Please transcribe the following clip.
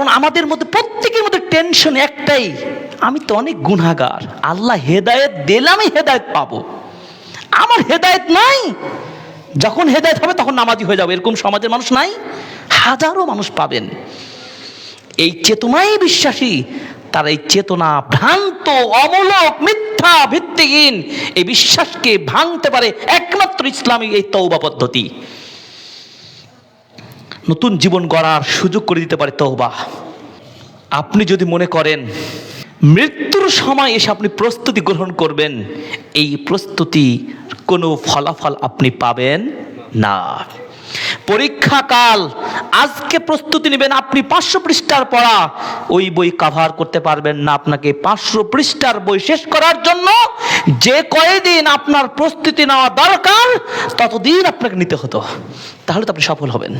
কারণ আমাদের মধ্যে, প্রত্যেকের মধ্যে টেনশন একটাই, আমি তো অনেক গুণাগার আল্লাহ হেদায়েত দিলে আমি হেদায়েত পাবো। আমার হেদায়েত নাই, যখন হেদায়েত হবে তখন নামাজি হয়ে যাবে, এরকম সমাজের মানুষ নাই, হাজারো মানুষ পাবেন। এই চেতনাই বিশ্বাসী, তার এই চেতনা ভ্রান্ত, অমূলক, মিথ্যা, ভিত্তিহীন, এই বিশ্বাসকে ভাঙতে পারে একমাত্র ইসলামী এই তৌবা পদ্ধতি। নতুন জীবন গড়ার সুযোগ করে দিতে পারে তৌবা আপনি যদি মনে করেন মৃত্যুর সময় এসে আপনি প্রস্তুতি গ্রহণ করবেন, এই প্রস্তুতি কোনো ফলাফল আপনি পাবেন না। পরীক্ষাকাল, আজকে প্রস্তুতি নেবেন, আপনি পাঁচশো পৃষ্ঠার পড়া, ওই বই কাভার করতে পারবেন না আপনাকে পাঁচশো পৃষ্ঠার বই শেষ করার জন্য। যে কয়দিন আপনার প্রস্তুতি নেওয়া দরকার, ততদিন আপনাকে নিতে হতো। তাহলে তো আপনি সফল হবেন।